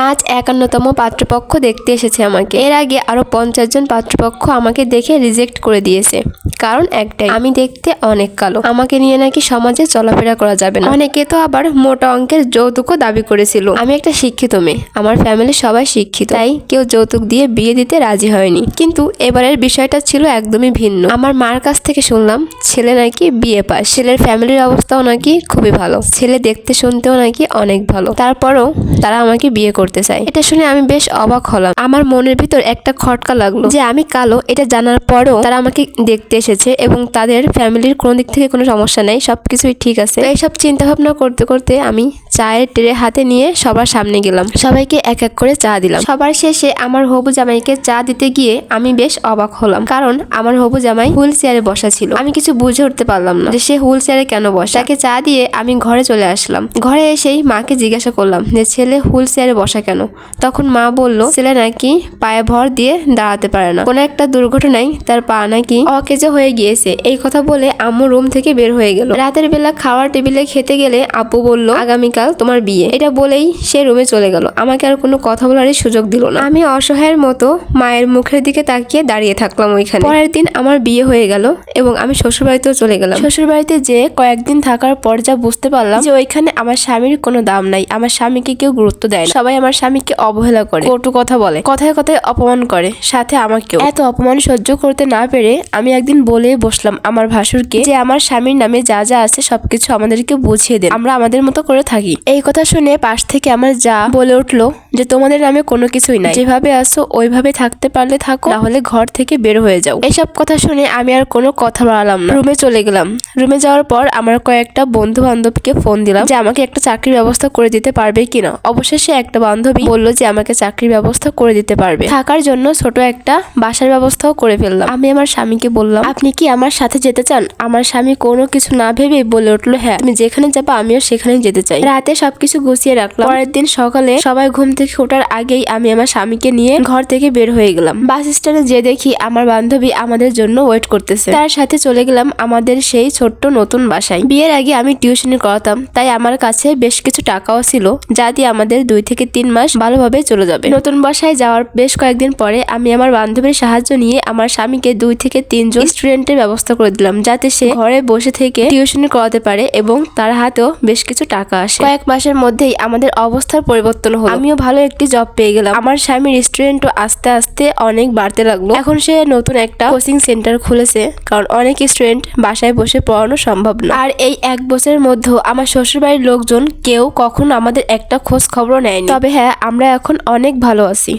আজ একান্নতম পাত্রপক্ষ দেখতে এসেছে আমাকে। এর আগে আরও পঞ্চাশ জন পাত্রপক্ষ আমাকে দেখে রিজেক্ট করে দিয়েছে। কারণ একটাই, আমি দেখতে অনেক কালো। আমাকে নিয়ে নাকি সমাজে চলাফেরা করা যাবে না। অনেকে তো আবার মোটা অঙ্কের যৌতুকও দাবি করেছিল। আমি একটা শিক্ষিত মেয়ে। আমার ফ্যামিলি সবাই শিক্ষিত। তাই কেউ যৌতুক দিয়ে বিয়ে দিতে রাজি হয়নি। কিন্তু এবারের বিষয়টা ছিল একদমই ভিন্ন। আমার মার কাছ থেকে শুনলাম, ছেলে নাকি বিয়ে পায় ছেলের ফ্যামিলির অবস্থাও নাকি খুবই ভালো। ছেলে দেখতে শুনতেও নাকি অনেক ভালো। তারপরও তারা আমাকে বিয়ে করতে চায়। এটা শুনে আমি বেশ অবাক হলাম। আমার মনের ভিতর একটা খটকা লাগল যে আমি কালো, এটা জানার পরও তারা আমাকে দেখতে এসেছে এবং তাদের ফ্যামিলির কোনো দিক থেকে কোনো সমস্যা নেই সব কিছুই ঠিক আছে। এইসব চিন্তা ভাবনা করতে করতে আমি চায়ের ট্রে হাতে নিয়ে সবার সামনে গেলাম। সবাইকে এক এক করে চা দিলাম। সবার শেষে আমার হবু জামাইকে চা দিতে গিয়ে আমি বেশ অবাক হলাম। কারণ আমার হবু জামাই হুইল চেয়ারে বসা ছিল। আমি কিছু বুঝে উঠতে পারলাম না যে সে হুইল চেয়ারে কেন বসে। তাকে চা দিয়ে আমি ঘরে চলে আসলাম। ঘরে এসেই মাকে জিজ্ঞাসা করলাম যে, ছেলে হুইল চেয়ারে বসা কেন? তখন মা বলল, ছেলে নাকি পায়ে ভর দিয়ে দাঁড়াতে পারে না। কোনো একটা দুর্ঘটনায় তার পা নাকি অকেজো হয়ে গিয়েছে। এই কথা বলে আম্মু রুম থেকে বের হয়ে গেল। রাতের বেলা খাওয়ার টেবিলে খেতে গেলে আব্বু বলল, আগামীকাল তোমার বিয়ে। এটা বলেই সে রুমে চলে গেল। আমাকে আর কোনো কথা বলারই সুযোগ দিল না। আমি অসহায়ের মতো মায়ের মুখের দিকে তাকিয়ে দাঁড়িয়ে থাকলাম ওইখানে। পরের দিন আমার বিয়ে হয়ে গেল এবং আমি শ্বশুর বাড়িতেও চলে গেলাম। শ্বশুর বাড়িতে যে কয়েকদিন থাকার পর যা বুঝতে পারলাম যে ওইখানে আমার স্বামীর কোনো দাম নাই, আমার স্বামীকে কেউ গুরুত্ব দেয় না। সবাই আমার স্বামীকে অবহেলা করে, কটু কথা বলে, কথায় কথায় অপমান করে, সাথে আমাকেও। এত অপমান সহ্য করতে না পেরে আমি একদিন বলে বসলাম। আমার ভাসুরকে যে আমার স্বামীর নামে যা যা আছে সবকিছু আমাদেরকে বুঝিয়ে দেন। আমরা আমাদের মতো করে থাকি। এই কথা শুনে পাশ থেকে আমার যা বলে উঠল যে তোমাদের নামে কোনো কিছুই নাই। যেভাবে আসো ওইভাবে থাকতে পারলে থাকো তাহলে ঘর থেকে বের হয়ে যাও। এসব কথা শুনে আমি আর কোনো কথা বাড়ালাম না। রুমে চলে গেলাম। রুমে যাওয়ার পর আমার কয়েকটা বন্ধু বান্ধবকে ফোন দিলাম যে আমাকে একটা চাকরির ব্যবস্থা করে দিতে পারবে কিনা। অবশেষে একটা বান্ধবী বলল যে আমাকে চাকরির ব্যবস্থা করে দিতে পারবে। থাকার জন্য ছোট একটা বাসার ব্যবস্থাও করে ফেললাম। আমি আমার স্বামীকে বললাম, আপনি কি আমার সাথে যেতে চান? আমার স্বামী কোনো কিছু না ভেবে বলে উঠল হ্যাঁ তুমি যেখানে যাব, আমিও সেখানে যেতে চাই। রাতে সবকিছু গুছিয়ে রাখলাম। পরের দিন সকালে সবাই ঘুম থেকে ওঠার আগেই আমি আমার স্বামীকে নিয়ে ঘর থেকে বের হয়ে গেলাম। বাস স্ট্যান্ডে যে দেখি আমার বান্ধবী আমাদের জন্য ওয়েট করতেছে। তার সাথে চলে গেলাম আমাদের সেই ছোট্ট নতুন বাসায়। বিয়ের আগে আমি টিউশনি করাতাম, তাই আমার কাছে বেশ কিছু টাকাও ছিল, যা দিয়ে আমাদের দুই থেকে তিন মাস ভালোভাবে চলে যাবে। নতুন বাসায় যাওয়ার বেশ কয়েকদিন পরে আমি আমার বান্ধবীর সাহায্য নিয়ে আমার স্বামীকে দুই থেকে তিনজন স্টুডেন্টের ব্যবস্থা করে দিলাম, যাতে সে ঘরে বসে থেকে টিউশনি করাতে পারে এবং তার হাতেও বেশ কিছু টাকা আসে। কয়েক মাসের মধ্যেই আমাদের অবস্থার পরিবর্তন হলো। আমিও ভালো একটি জব পেয়ে গেলাম। আমার স্বামীর রেস্টুরেন্টও আস্তে আস্তে অনেক বাড়তে লাগল। এখন সে নতুন একটা কোচিং সেন্টার খুলেছে, কারণ অনেক স্টুডেন্ট বাসায় বসে পড়ানো সম্ভব না। আর এই এক বছরের মধ্যেও আমার শ্বশুরবাড়ির লোকজন কেউ কখনো আমাদের একটা খোঁজ খবরও নেয়নি। তবে হ্যাঁ আমরা এখন অনেক ভালো আছি।